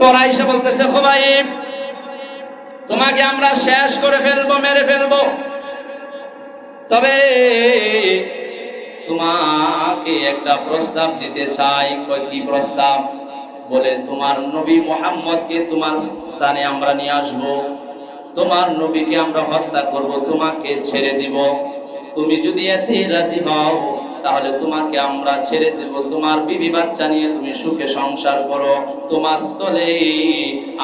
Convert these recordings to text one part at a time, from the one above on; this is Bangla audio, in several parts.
তোরা এসে বলতেছে খোবাইব তোমাকে আমরা শেষ করে ফেলব, মেরে ফেলব। তবে তোমাকে একটা প্রস্তাব দিতে চাই। কি প্রস্তাব? বলে, তোমার নবী মোহাম্মদকে তোমার স্থানে আমরা নিয়ে আসব। তোমার নবীকে আমরা হত্যা করব, তোমাকে ছেড়ে দিব। তুমি যদি এতে রাজি হও, তাহলে তোমাকে আমরা ছেড়ে দেব। তোমার বিবি বাচ্চা নিয়ে তুমি সুখে সংসার করো। তোমার স্থলে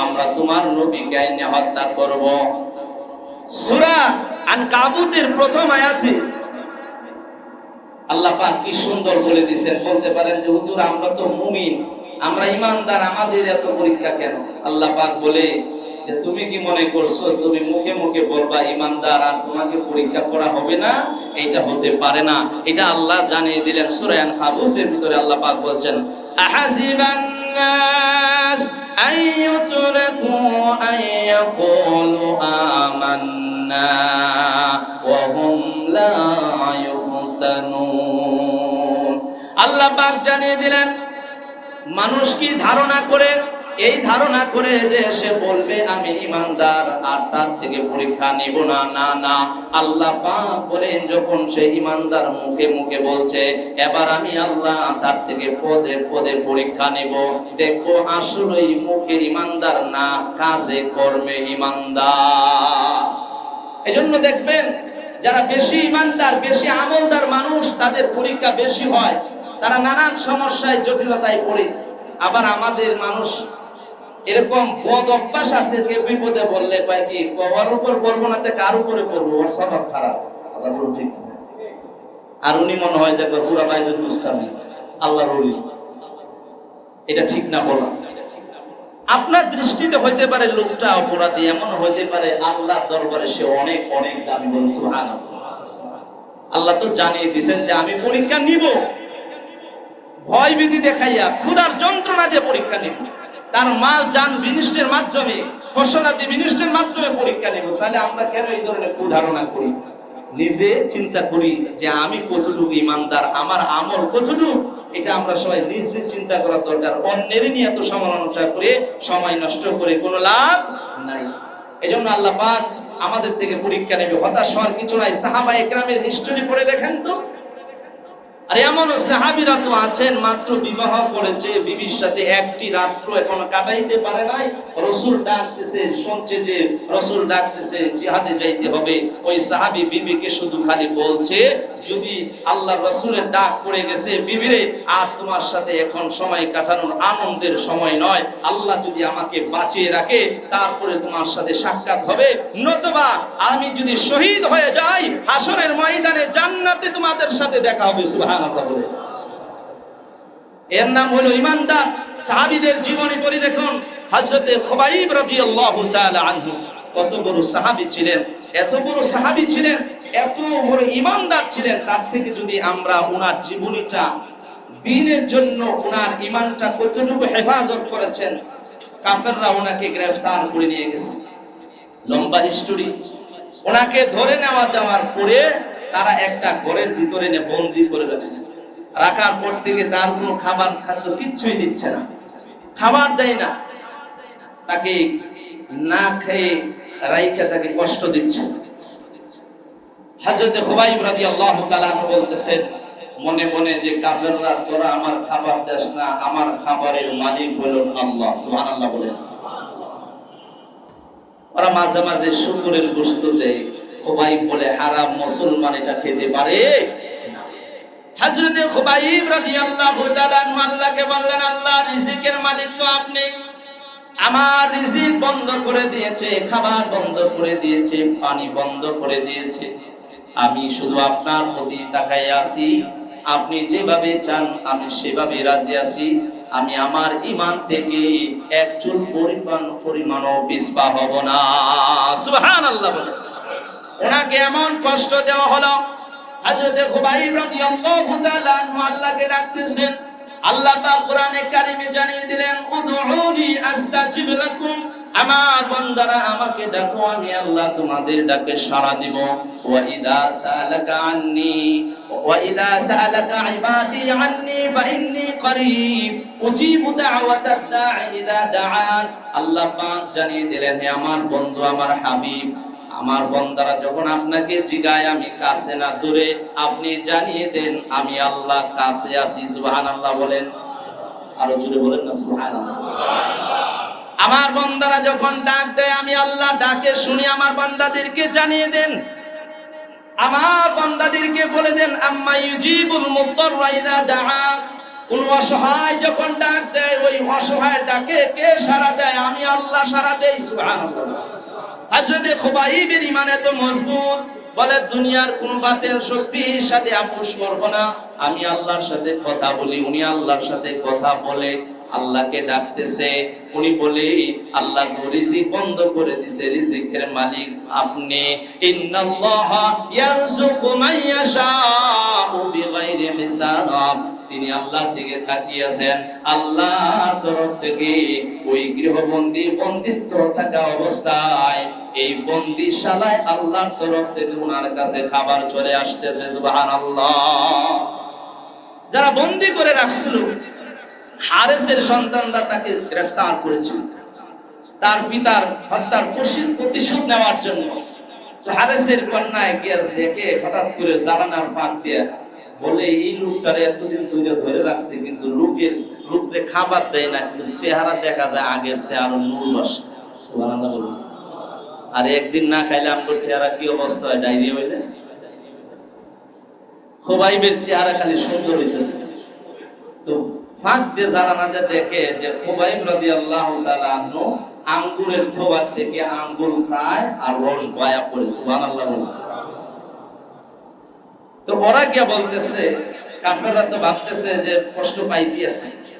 আমরা তোমার নবীকে আইনে হত্যা করব। সূরা প্রথম আয়াতে আল্লাহ পাক কি সুন্দর বলে দিয়েছেন। বলতে পারেন যে, হুজুর, আমরা তো মুমিন, আমরা ইমানদার, আমাদের এত পরীক্ষা কেন? আল্লাহ পাক বলে যে তুমি কি মনে করছ, তুমি মুখে মুখে বলবা, ইমানদার, আর তোমাকে পরীক্ষা করা হবে না? এটা হতে পারে না। এটা আল্লাহ জানিয়ে দিলেন সুরায়ন আবুদের ভিতরে আল্লাহ পাক বলছেন, আহাজিবান্নাস আল্লাহ পাক জানিয়ে দিলেন, মানুষ কি ধারণা করে এই ধারণা করে যে সে বলবে, আমি ইমানদার আর তার থেকে পরীক্ষা নিব না। না না। আল্লাহ পাক বলেন, যখন সে ইমানদার মুখে মুখে বলছে, এবার আমি আল্লাহ তার থেকে পদে পদে পরীক্ষা নিব। দেখব আসলেই মুখে ইমানদার না, কাজে কর্মে ইমানদার। এজন্য দেখবেন, যারা বেশি ইমানদার, বেশি আমলদার মানুষ, তাদের পরীক্ষা বেশি হয়। তারা নানান সমস্যায়, জটিলতায় পড়ে। আবার আমাদের মানুষ এরকম বদ অভ্যাস আছে, কেউ বিপদে বললে পায় কি ওর উপর করব না কার উপরে করব ওর স্বভাব খারাপ। কথা বলুন ঠিক আর উনি মনে হয় যে পুরা বাইরে দুষ্টামি আল্লাহর ওলি এটা ঠিক না বলা। আপনার দৃষ্টিতে হইতে পারে লোকটা অপরাধী, এমন হইতে পারে আল্লাহ দরবারে সে অনেক অনেক দামি বলুন আল্লাহ তো জানিয়ে দিয়েছেন যে আমি পরীক্ষা নিব। ভয় ভীতি দেখাইয়া, ক্ষুধার যন্ত্রণা দিয়ে পরীক্ষা নিব। তার মাল, যান বিনিষ্টের মাধ্যমে ফসলাদি বিনিষ্টের মাধ্যমে পরীক্ষা নিব। তাহলে আমরা কেন এই ধরনের কুধারণা করি? নিজে চিন্তা করি যে আমি কতটুকু ইমানদার, আমার আমল কতটুকু, এটা আমরা সবাই নিজ নিজ চিন্তা করা দরকার। অন্যের নিয়ে এত সমালোচনা করে সময় নষ্ট করে কোনো লাভ নাই। এজন্য আল্লাহ পাক আমাদের থেকে পরীক্ষা নেবে। হতাশ হওয়ার কিছু নাই। সাহাবা একরামের হিস্টোরি পড়ে দেখেন তো। আর এমন সাহাবিরা তো আছেন, মাত্র বিবাহ করেছে, বিবির সাথে একটি রাত্র এখনও কাটাইতে পারে নাই। রসুল ডাকতেছে, শুনছে যে রসুল ডাকতেছে, জিহাদে যাইতে হবে। ওই সাহাবি বিবিকে শুধু খালি বলছে, যদি আল্লাহ রসুলের ডাক পড়ে গেছে, বিবিরে, আর তোমার সাথে এখন সময় কাটানোর আনন্দের সময় নয়। আল্লাহ যদি আমাকে বাঁচিয়ে রাখে, তারপরে তোমার সাথে সাক্ষাৎ হবে। নতুবা আমি যদি শহীদ হয়ে যাই হাসরের ময়দানে জান্নাতে তোমাদের সাথে দেখা হবে এর নাম হলো ইমানদার, সাহাবীদের দেখুন হযরতে খুবাইব তাআলা আনহু। কত বড় সাহাবী ছিলেন, এত বড় সাহাবী ছিলেন, এত বড় ইমানদার ছিলেন। তার থেকে যদি আমরা ওনার জীবনীটা, দিনের জন্য ওনার ইমানটা কতটুকু হেফাজত করেছেন, কাফেররা ওনাকে গ্রেফতার করে নিয়ে গেছে। লম্বা হিস্টোরি ওনাকে ধরে নেওয়া যাওয়ার পরে তারা একটা ঘরের ভিতরে এনে বন্দি করে রাখছে। রাখার পর থেকে তার কোনো খাবার খাদ্য কিচ্ছুই দিচ্ছে না। খাবার দেয় না। তাকে না খেয়ে রাইকা তাকে কষ্ট দিচ্ছে। হাজরতে খুবাইব তাআলা আনহু বলতেছেন, মনে মনে যে কাফেররা, তোরা আমার খাবার দেস না, আমার খাবারের মালিক হলো আল্লাহ। সুবহানাল্লাহ বলেন। ওরা মাঝে মাঝে শুকুরের গোস্ত দেয়। বলে হারাম মুসলমান এটা খেতে পারে। রাদিয়াল্লাহু তাআলা আল্লাহকে বললেন, আল্লাহ রিজিকের মালিক তো আপনি। আমার রিজিক বন্ধ করে দিয়েছে, খাবার বন্ধ করে দিয়েছে, পানি বন্ধ করে দিয়েছে। আমি শুধু আপনার প্রতি তাকাই আছি। আপনি যেভাবে চান, আমি সেভাবে রাজি আছি। আমি আমার ইমান থেকে একচুল পরিমাণ পরিমাণও পিছপা হব না। সুবহানাল্লাহ বলে ওনাকে এমন কষ্ট দেওয়া হলো। হযরতে খুবাইব রাদিয়াল্লাহু তাআলা আল্লাহকে ডাকতেছেন। আল্লাহ পাক কোরআনে কারিমে জানিয়ে দিলেন, উদউনি আস্তাজিব লাকুম। আমার বান্দারা আমাকে ডাকো, আমি আল্লাহ তোমাদের ডাকে সাড়া দিব। ওয়া ইদা সালাকা আন্নি, ওয়া ইদা সালাকা ইবাদি আন্নি ফাইন্নি করিব। উজিবু দাওয়াতাদ দাঈ ইদা দাআন। আল্লাহ পাক জানিয়ে দিলেন, হে আমার বন্ধু, আমার হাবিব আমার বন্দারা, যখন আপনাকে জিগায়, আমি কাছে না দূরে, আপনি জানিয়ে দেন, আমি আল্লাহ কাছে আছি, সুবহানাল্লাহ বলেন। আরও জোরে বলেন না, সুবহানাল্লাহ। আমার বন্দারা যখন ডাক দেয়, আমি আল্লাহ ডাকে শুনি, আমার বান্দাদেরকে জানিয়ে দেন। আমার বান্দাদেরকে বলে দেন, আম্মা ইউজিবুল মুদ্দাররা ইদা দাআ। কোন অসহায় যখন ডাক দেয়, ওই অসহায় ডাকে কে সাড়া দেয়? আমি আল্লাহ দেই, সুবহানাল্লাহ। হযরতে খোবাইবের ইমান এত মজবুত, বলে দুনিয়ার কোন বাতের শক্তির সাথে আপোষ করব না। আমি আল্লাহর সাথে কথা বলি, উনি আল্লাহর সাথে কথা বলে আল্লাহকে ডাকতেছে। উনি বলে, আল্লাহ তো রিজিক বন্ধ করে দিছে, রিজিকের মালিক আপনি। তিনি আল্লাহর দিকে তাকিয়েছেন। আল্লাহর তরফ থেকে ওই গৃহবন্দী বন্দিত্ব থাকা অবস্থায় এই বন্দিশালায় আল্লাহর তরফ থেকে ওনার কাছে খাবার চলে আসতেছে, সুবহানাল্লাহ। যারা বন্দি করে রাখছিল হারেসের সন্তানরা তাকে গ্রেফতার করেছিল। তার পিতার হত্যার প্রসি- প্রতিশোধ নেওয়ার জন্য হারেসের কন্যায় গ্যাস দেখে হঠাৎ করে জ্বালানার ফাঁক দিয়ে বলে, এই লোকটারে এতদিন ধরে ধরে রাখছে, কিন্তু লোকের লোকরে খাবার দেয় না, কিন্তু চেহারা দেখা যায় আগের চেয়ে আরও নূর আর একদিন না খাইলে আমার চেহারা কি অবস্থা হয়, ডায়রিয়া হইলে? খোবাইবের চেহারা খালি সুন্দর হইতেছে। তো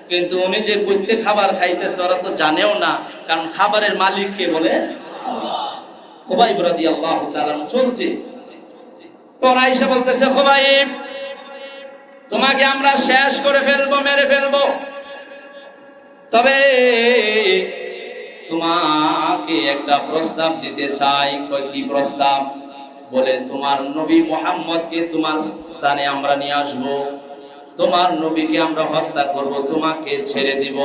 কিন্তু উনি যে কইতে খাবার খাইতেছে, ওরা তো জানেও না, কারণ খাবারের মালিক কে বলে? খোবাইব তাআলা আনহু। চলছে। বলতেছে খোবাইব তোমাকে আমরা শেষ করে ফেলব, মেরে ফেলব। তবে তোমাকে একটা প্রস্তাব দিতে চাই। কি প্রস্তাব? বলে, তোমার নবী মোহাম্মদকে তোমার স্থানে আমরা নিয়ে আসব। তোমার নবীকে আমরা হত্যা করব, তোমাকে ছেড়ে দিব।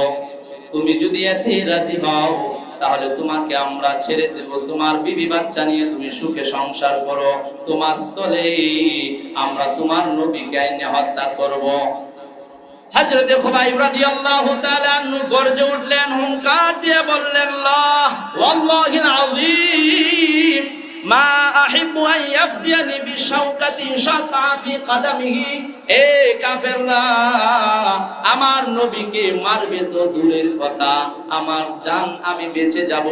তুমি যদি এতে রাজি হও তাহলে তোমাকে আমরা ছেড়ে দেব। তোমার বিবি বাচ্চা নিয়ে তুমি সুখে সংসার করো। তোমার স্থলে আমরা তোমার নবীকে আইনে হত্যা করব। আনহু গর্জে উঠলেন, হুঙ্কার দিয়ে বললেন মা আমার নবীকে মারবে তো দূরের কথা, আমার জান আমি বেঁচে যাব,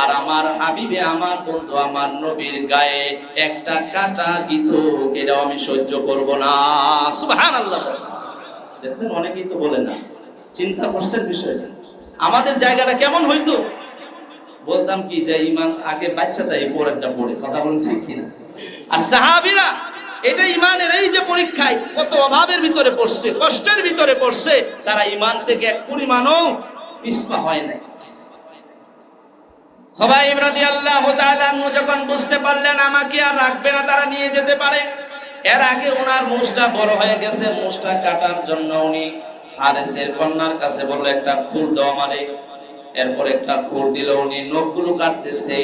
আর আমার হাবিবে, আমার বন্ধু, আমার নবীর গায়ে একটা কাটা গীত এটাও আমি সহ্য করব না। দেখছেন, অনেকেই তো বলে না। চিন্তা করছেন বিষয় আমাদের জায়গাটা কেমন হইতো? বলতাম কি যে ইমান আগে বাচ্চা তাই পরেরটা পড়ে কথা বলুন ঠিক কিনা? আর সাহাবিরা, এটা ইমানের এই যে পরীক্ষায় কত অভাবের ভিতরে পড়ছে, কষ্টের ভিতরে পড়ছে, তারা ইমান থেকে এক পরিমাণও পিছপা হয় না রাদিয়াল্লাহু তাআলা আনহু যখন বুঝতে পারলেন, আমাকে আর রাখবে না, তারা নিয়ে যেতে পারে। এর আগে ওনার মুখটা বড় হয়ে গেছে মুখটা কাটার জন্য উনি হারেসের কন্যার কাছে বলল, একটা ফুল দাও আমারে। এরপর একটা ফুল দিল, উনি নখগুলো কাটতেছে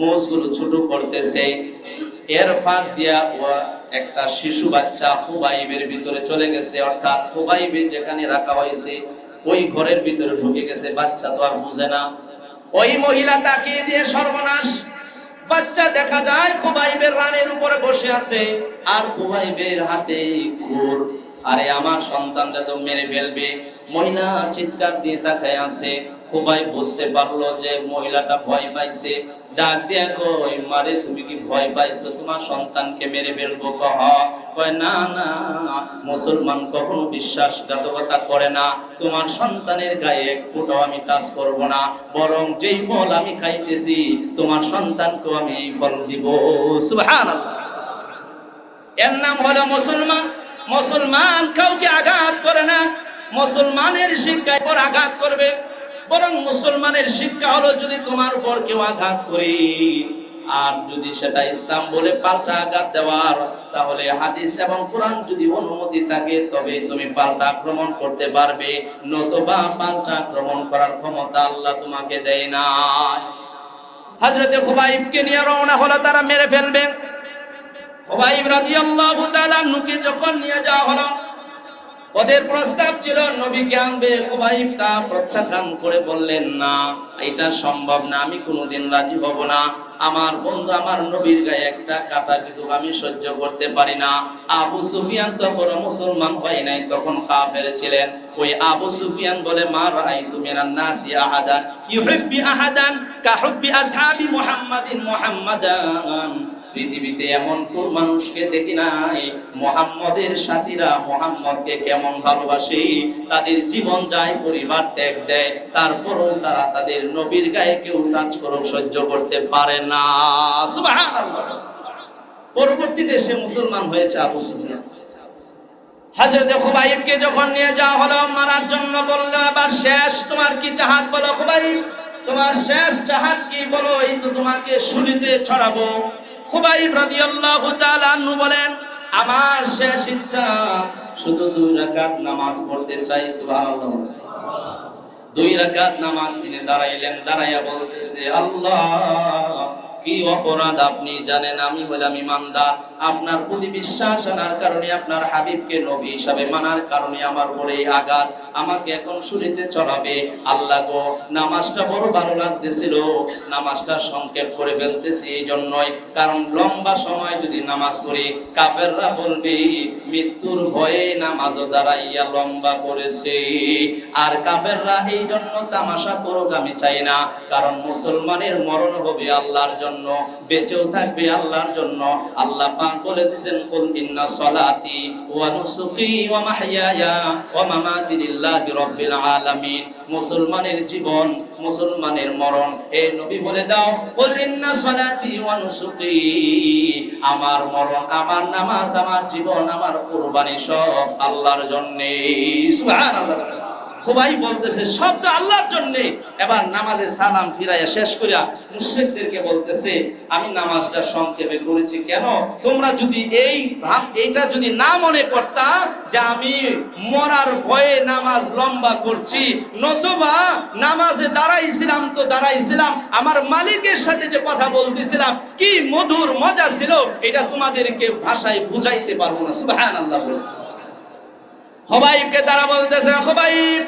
মুখগুলো ছোট করতেছে। এর ফাঁক দিয়া একটা শিশু বাচ্চা খুবাইবের ভিতরে চলে গেছে। অর্থাৎ খুবাইবে যেখানে রাখা হয়েছে, ওই ঘরের ভিতরে ঢুকে গেছে। বাচ্চা তো আর বুঝে না। ওই মহিলা তাকিয়ে দিয়ে সর্বনাশ। বাচ্চা দেখা যায় খুবাইবের রানের উপরে বসে আছে। আর খুবাইবের হাতে খুর আরে আমার সন্তানটা তো মেরে ফেলবে। মহিলা চিৎকার দিয়ে তাকায় আছে। খুবাই বুঝতে পারল যে মহিলাটা ভয় পাইছে। ডাক দিয়ে কই মারে, তুমি কি ভয় পাইছো? তোমার সন্তানকে মেরে ফেলব কহ কয়, না না, মুসলমান কখনো বিশ্বাসঘাতকতা করে না। তোমার সন্তানের গায়ে এক ফুটাও আমি টাচ করব না। বরং যেই ফল আমি খাইতেছি, তোমার সন্তানকেও আমি এই ফল দিব। সুবহানাল্লাহ। এর নাম হলো মুসলমান। মুসলমান কাউকে আঘাত করে না। মুসলমানের শিক্ষায় পর আঘাত করবে। বরং মুসলমানের শিক্ষা হলো যদি তোমার উপর কেউ আঘাত করে। আর যদি সেটা ইসলাম বলে পাল্টা আঘাত দেওয়ার, তাহলে হাদিস এবং কোরআন যদি অনুমতি থাকে, তবে তুমি পাল্টা আক্রমণ করতে পারবে, নতুবা পাল্টা আক্রমণ করার ক্ষমতা আল্লাহ তোমাকে দেয় না। হজরতে খুবাইবকে নিয়ে রওনা হলো, তারা মেরে ফেলবে। খুবাইব রাদিয়াল্লাহু তাআলা নুকে যখন নিয়ে যাওয়া হলো ওদের প্রস্তাব ছিল নবীকে আনবে খুবাইব তা প্রত্যাখ্যান করে বললেন, না, এটা সম্ভব না, আমি কোনোদিন রাজি হব না। আমার বন্ধু, আমার নবীর গায়ে একটা কাটা কিন্তু আমি সহ্য করতে পারি না। আবু সুফিয়ান তখন মুসলমান হয় নাই, তখন কাফের ছিলেন। ওই আবু সুফিয়ান বলে, মা রাআইতু মিনান নাসি আহাদান, ইউহিব্বি আহাদান কা হুব্বি আসহাবি মুহাম্মাদিন মুহাম্মাদান। পৃথিবীতে এমন কোন মানুষকে দেখি নাই? মোহাম্মদের সাথীরা মোহাম্মদকে কেমন ভালোবাসে? তাদের জীবন যায়, পরিবার ত্যাগ দেয়, তারপরও তারা তাদের নবীর গায়ে কেউ টাচ করো সহ্য করতে পারে না। পরবর্তীতে সে মুসলমান হয়েছে আবু সুফিয়ান। হযরত খুবাইবকে যখন নিয়ে যাওয়া হলো, মারার জন্য বলল, এবার শেষ, তোমার কি চাহাত বলো খুবাইব? তোমার শেষ চাহাত কি বলো? এই তো তোমাকে শুলিতে ছড়াবো। খুবাইব রাদিয়াল্লাহু তাআলা আনহু বলেন, আমার শেষ ইচ্ছা শুধু দুই রাকাত নামাজ পড়তে চাই, সুবহানাল্লাহ। দুই রাকাত নামাজ তিনি দাঁড়াইলেন, দাঁড়াইয়া বলতেছে, আল্লাহ কি অপরাধ আপনি জানেন? আমি হলাম ইমানদার। আপনার প্রতি বিশ্বাস আনার কারণে আপনার হাবিবকে নবী হিসাবে মানার কারণে আমার উপরে আঘাত আমাকে এখন শুনিতে চড়াবে। আল্লাহ গো, নামাজটা বড় ভালো লাগতেছিল। নামাজটা সংক্ষেপ করে ফেলতেছি এই জন্যই কারণ লম্বা সময় যদি নামাজ পড়ি, কাফেররা বলবে, মৃত্যুর ভয়ে নামাজও দাঁড়াইয়া লম্বা করেছে আর কাফেররা এই জন্য তামাশা করুক আমি চাই না। কারণ মুসলমানের মরণ হবে আল্লাহর জন্য। বেঁচেও থাকবে আল্লাহর জন্য। আল্লাহ পাক বলে দিয়েছেন, কুল ইন্না সলাতি ওয়া নুসুকি ওয়া মাহইয়ায়া ওয়া মামাতি লিল্লাহি রাব্বিল আলামিন। মুসলমানের জীবন, মুসলমানের মরণ। এই নবী বলে দাও, কুল ইন্না সলাতি ওয়া নুসুকি, আমার মরণ, আমার নামাজ, আমার জীবন, আমার কুরবানি সব আল্লাহর জন্য। সুবহানাল্লাহ। খুবাই বলতেছে, সব তো আল্লাহর জন্য। এবার নামাজে সালাম ফিরাইয়া শেষ করিয়া মুশরিকদেরকে বলতেছে, আমি নামাজটা সংক্ষেপে করেছি কেন? তোমরা যদি এই এইটা যদি না মনে করতা যে আমি মরার ভয়ে নামাজ লম্বা করছি, নতুবা নামাজে দাঁড়াইছিলাম তো দাঁড়াইছিলাম, আমার মালিকের সাথে যে কথা বলতেছিলাম, কি মধুর মজা ছিল, এটা তোমাদেরকে ভাষায় বুঝাইতে পারব না। সুবহানাল্লাহ বলে। খবাইবকে তারা বলতেছে, খবাইব,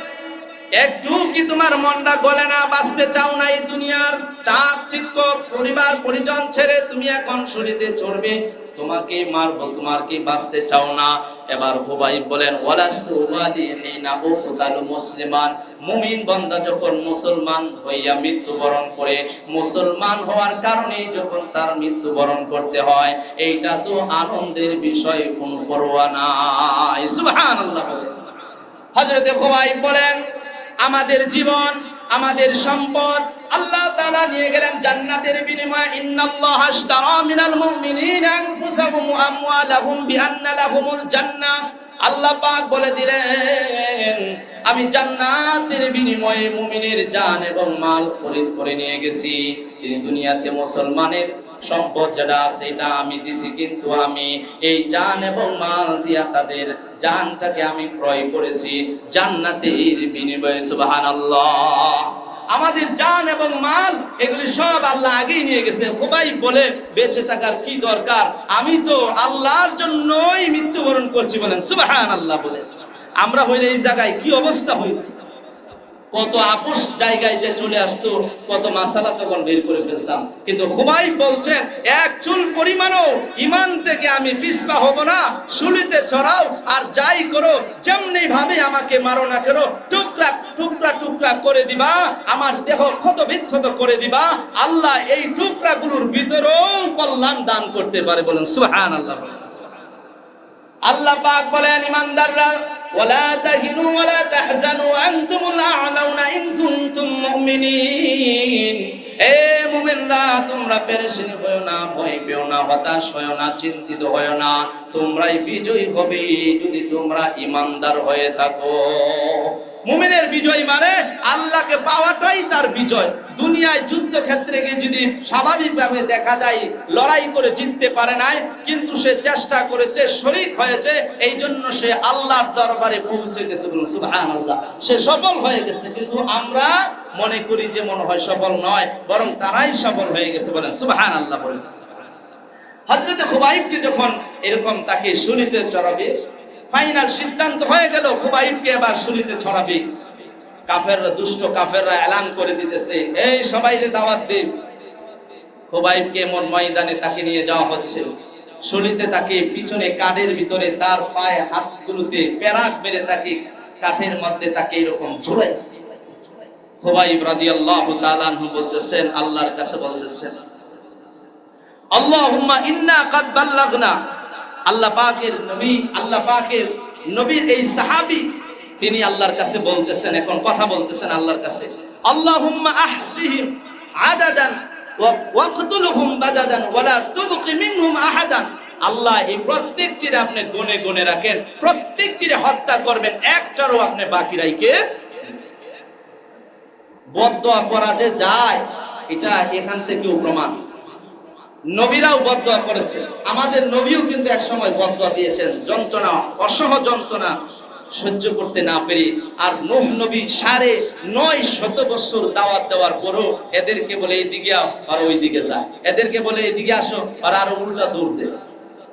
একটু কি তোমার মনটা গলে না? বাঁচতে চাও নাই দুনিয়ার চাঁদ, চিত্ত, পরিবার, পরিজন ছেড়ে তুমি এখন শরীরে চড়বে। তোমাকে মারব তোমার কি বাঁচতে চাও না। এবার হুবাইব বলেন, ওয়ালাস্তু হিনা মুসলিমান। মুমিন বান্দা যখন মুসলমান হইয়া মৃত্যুবরণ করে, মুসলমান হওয়ার কারণে যখন তার মৃত্যুবরণ করতে হয়, এইটা তো আনন্দের বিষয়, কোনো পরোয়া নাই। সুবহানাল্লাহ। হযরতে খুবাইব বলেন, আমাদের জীবন, আমাদের সম্পদ আল্লাহ তাআলা নিয়ে গেলেন জান্নাতের বিনিময়ে, ইন্নাল্লাহ আশতারা মিনাল মুমিনিনা আনফুসাহুম ওয়া আমওয়ালাহুম বিআন্না লাহুমুল জান্নাহ আল্লাহ পাক বলে দিলেন, আমি জান্নাতের বিনিময়ে মুমিনের জান এবং মাল খরিদ করে নিয়ে গেছি। এই দুনিয়াতে মুসলমানের সম্পদ যেটা আছে, এটা আমি দিছি, কিন্তু আমি এই জান এবং মাল দিয়া তাদের জানটাকে আমি ক্রয় করেছি জান্নাতের বিনিময়ে, সুবহানাল্লাহ। আমাদের জান এবং মাল, এগুলি সব আল্লাহ আগেই নিয়ে গেছে। খুবাই বলে, বেঁচে থাকার কি দরকার? আমি তো আল্লাহর জন্যই মৃত্যুবরণ করছি বলেন। সুবাহান আল্লাহ বলে। আমরা হইলে এই জায়গায় কি অবস্থা হইছে কত আপোষ জায়গায় যে চলে আসতো, কত মাসালা তখন বের করে ফেলতাম। কিন্তু হুমাই বলছেন, এক চুল পরিমাণও ইমান থেকে আমি পিসপা হব না শুলিতে ছড়াও আর যাই করো যেমনি ভাবে আমাকে মারো না কেন, টুকরা টুকরা টুকরা করে দিবা, আমার দেহ ক্ষত বিক্ষত করে দিবা, আল্লাহ এই টুকরা গুলোর ভিতরেও কল্যাণ দান করতে পারে বলেন সুহান আল্লাহ আল্লাহ পাক বলেন, ইমানদাররা ولا تهنوا ولا تحزنوا أنتم الأعلون إن كنتم مؤمنين. এ মুমিন তোমরা পেরেশানি না, ভয় পেও না, হতাশ না, চিন্তিত না, তোমরাই হবে যদি তোমরা ইমানদার হয়ে থাকো। মুমিনের বিজয় মানে আল্লাহকে পাওয়াটাই তার বিজয়। দুনিয়ায় যুদ্ধ ক্ষেত্রে যদি স্বাভাবিকভাবে দেখা যায়, লড়াই করে জিততে পারে নাই, কিন্তু সে চেষ্টা করেছে শরীর হয়েছে এই জন্য সে আল্লাহর দরবারে পৌঁছে গেছে বলুন সে সফল হয়ে গেছে, কিন্তু আমরা মনে করি যে মনে হয় সফল নয়, বরং তারাই সফল হয়ে গেছে বলেন। সুবহানাল্লাহ বলেন। হজরতে খুবাইবকে যখন এরকম তাকে শুনিতে চড়াবে, ফাইনাল সিদ্ধান্ত হয়ে গেল, খুবাইবকে এবার শুনিতে ছড়াবে। কাফেররা, দুষ্ট কাফেররা এলান করে দিতেছে, এই সবাই দাওয়াত দে। খুবাইবকে এমন ময়দানে তাকে নিয়ে যাওয়া হচ্ছে। শুনিতে তাকে পিছনে কাঠের ভিতরে তার পায়ে হাতগুলোতে প্যারাক মেরে তাকে কাঠের মধ্যে তাকে এরকম ঝুলাইছে। খুবাইব রাদিয়াল্লাহু তাআলা আনহু বলতেছেন, আল্লাহর কাছে বলতেছেন, আল্লাহুম্মা ইন্না কাদ বাল্লাগনা। আল্লাহ পাকের নবী, আল্লাহ পাকের নবীর এই সাহাবী, তিনি আল্লাহর কাছে বলতেছেন, এখন কথা বলতেছেন আল্লাহর কাছে, আল্লাহুম্মা আহসিহিম আদাদান ওয়া ওয়াকতুলহুম বাদাদান ওয়ালা তুবকি মিনহুম আহাদান। আল্লাহ এই প্রত্যেকটির আপনি গুনে গুনে রাখেন, প্রত্যেকটির হত্যা করবেন, একটারও আপনি বাকি রাইকে বদয়া করা যে যায়, এটা এখান থেকেও প্রমাণ। নবীরাও বদয়া করেছে। আমাদের নবীও কিন্তু এক সময় বদয়া দিয়েছেন। যন্ত্রণা, অসহ যন্ত্রণা সহ্য করতে না পেরে। আর নোহ নবী সাড়ে নয় শত বছর দাওয়াত দেওয়ার পরও এদেরকে বলে এইদিকে আর ওইদিকে যা। এদেরকে বলে এইদিকে আসো, আর আরও উল্টা দৌড় দে।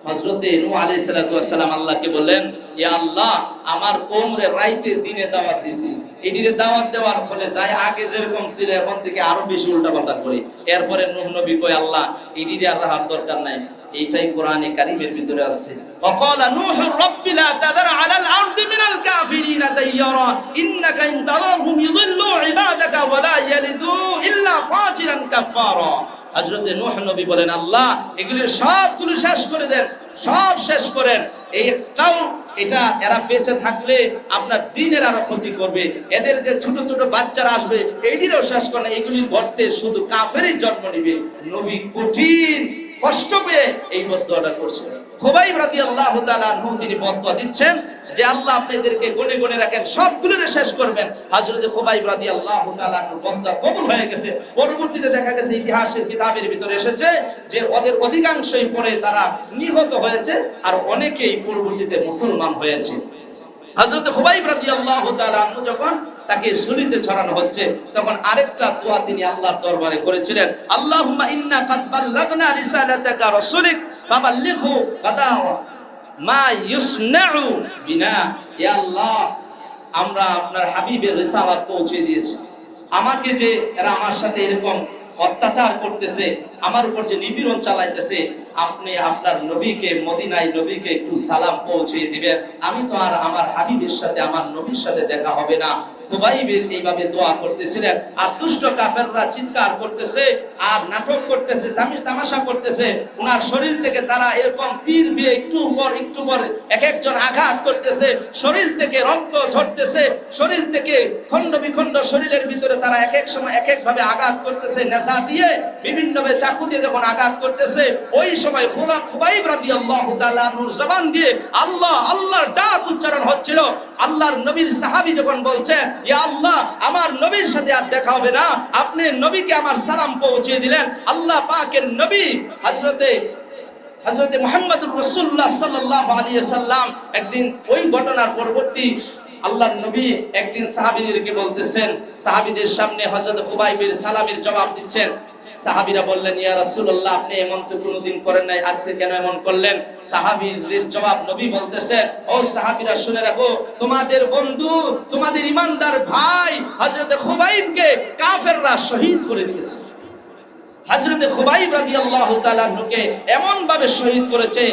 হজরতে নূহ আলাইহিস সালাতু ওয়াস সালাম আল্লাহকে বললেন ইয়া আল্লাহ আমার কোমরে রাইতে দিনে দাওয়াত দিছি এদিকে দাওয়াত দেওয়ার ফলে যাই আগে যেরকম ছিল এখন থেকে আরো বেশি উল্টা পাল্টা করি এরপরে নূহ নবী কয় আল্লাহ এদিকে আর রাহাত দরকার নাই এইটাই কোরআনে কারিমের ভিতরে আছে وقال نوح رب لا تذر على الارض من الكافرين ديارا انك ان تذرهم يضلوا عبادك ولا يلدوا الا فاجرا كفارا হজরতে নোহ নবী বলেন, আল্লাহ এগুলি সবগুলো শেষ করে দেন, সব শেষ করেন। এই একটাও এটা এরা বেঁচে থাকলে আপনার দিনের আরও ক্ষতি করবে। এদের যে ছোট ছোট বাচ্চারা আসবে এইটিরও শেষ করেন এগুলির ঘটতে শুধু কাফেরই জন্ম নিবে। নবী কঠিন কষ্ট পেয়ে এই বদয়াটা করছেন। খুবাইব রাদি আল্লাহ তালু তিনি বদয়া দিচ্ছেন যে আল্লাহ আপনাদেরকে গনে গনে রাখেন সবগুলোরে শেষ করবেন। হাজরত খোবাইব রাদি আল্লাহ তালু বদয়া কবুল হয়ে গেছে। পরবর্তীতে দেখা গেছে ইতিহাসের কিতাবের ভিতরে এসেছে যে ওদের অধিকাংশই পরে তারা নিহত হয়েছে আর অনেকেই পরবর্তীতে মুসলমান হয়েছে। হযরত খুবাইব তাআলা আনহু যখন তাকে শুলিতে ছড়ানো হচ্ছে, তখন আরেকটা দোয়া তিনি আল্লাহর দরবারে করেছিলেন। আল্লাহুম্মা ইন্না কাদ বাল্লাগনা রিসালাতাকা রাসূলিক ফাবাল্লিগহু কাদা মা ইউসনাউ বিনা। ইয়া আল্লাহ, আমরা আপনার হাবিবের রিসালাত পৌঁছে দিয়েছি। আমাকে যে এরা আমার সাথে এরকম অত্যাচার করতেছে, আমার উপর যে নিপীড়ন চালাইতেছে, আপনি আপনার নবীকে, মদিনায় নবীকে একটু সালাম পৌঁছে দিবেন। আমি তো আর আমার হাবিবের সাথে, আমার নবীর সাথে দেখা হবে না। খুবাইবের এইভাবে দোয়া করতেছিলেন। আর দুষ্ট কাফেররা চিৎকার করতেছে, আর নাটক করতেছে তামিশ করতেছে। ওনার শরীর থেকে তারা এরকম তীর দিয়ে একটু পর একটু পর এক একজন আঘাত করতেছে। শরীর থেকে রক্ত ঝরতেছে। শরীর থেকে খণ্ড বিখণ্ড শরীরের ভিতরে তারা এক এক সময় এক এক ভাবে আঘাত করতেছে, নেশা দিয়ে বিভিন্ন ভাবে চাকু দিয়ে যখন আঘাত করতেছে, ওই সময় খুবা খুবাইব তাআলা নূর জবান দিয়ে আল্লাহ আল্লাহর ডাক উচ্চারণ হচ্ছিল। আল্লাহর নবীর সাহাবী যখন বলছেন ইয়া আল্লাহ, আমার নবীর সাথে আর দেখা হবে না। আপনি নবীকে আমার সালাম পৌঁছে দিলেন। আল্লাহ পাকের নবী হজরতে হজরতে মোহাম্মদ রসুল্লাহ সাল্লাম একদিন ওই ঘটনার পরবর্তী আল্লাহর নবী একদিন সাহাবীদেরকে বলতেছেন, সাহাবীদের সামনে হযরত খুবাইবের সালামের জবাব দিচ্ছেন। সাহাবীরা বললেন, ইয়া রাসূলুল্লাহ, আপনি এমন তো কোনোদিন করেন নাই, আজকে কেন এমন করলেন? সাহাবীদের জবাব নবী বলতেছেন, ও সাহাবীরা, শুনে রাখো, তোমাদের বন্ধু, তোমাদের ইমানদার ভাই হযরত খুবাইবকে কাফেররা শহীদ করে দিয়েছে। হজরতে খুবাইব রাদিয়াল্লাহু তাআলা নুকে এমন ভাবে শহীদ করেছে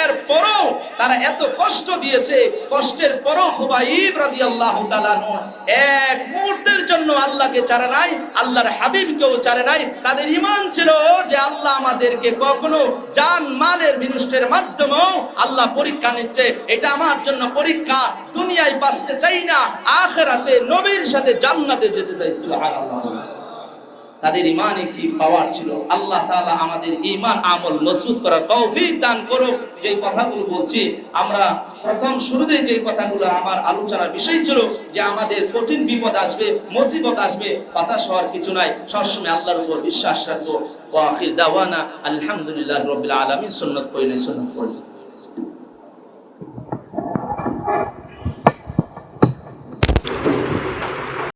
এর পরও তারা এত কষ্ট দিয়েছে, কষ্টের পরও খুবাইব রাদিয়াল্লাহু আল্লাহ নু এক মুহূর্তের জন্য আল্লাহকে চারে নাই, আল্লাহর হাবিবকেও চারে নাই। তাদের ঈমান ছিল যে আল্লাহ আমাদেরকে কখনো জান মালের বিনষ্টের মাধ্যমেও আল্লাহ পরীক্ষা নিচ্ছে। এটা আমার জন্য পরীক্ষা, দুনিয়ায় বাঁচতে চাই না, আখেরাতে নবীর সাথে জান্নাতে যেতে চাই, সুবহানাল্লাহ। তাদের ইমানে কি পাওয়ার ছিল। আল্লাহ তাআলা আমাদের ইমান আমল মজবুত করার তৌফিক দান করুক। যে কথাগুলো বলছি, আমরা প্রথম শুরুতেই যে কথাগুলো আমার আলোচনার বিষয় ছিল যে আমাদের কঠিন বিপদ আসবে, মুসিবত আসবে হতাশ হওয়ার কিছু নাই। সবসময় আল্লাহর উপর বিশ্বাস রাখব। আলহামদুলিল্লাহ রাব্বিল আলামিন, সুন্নাত পড়ে সুন্নাত পড়ে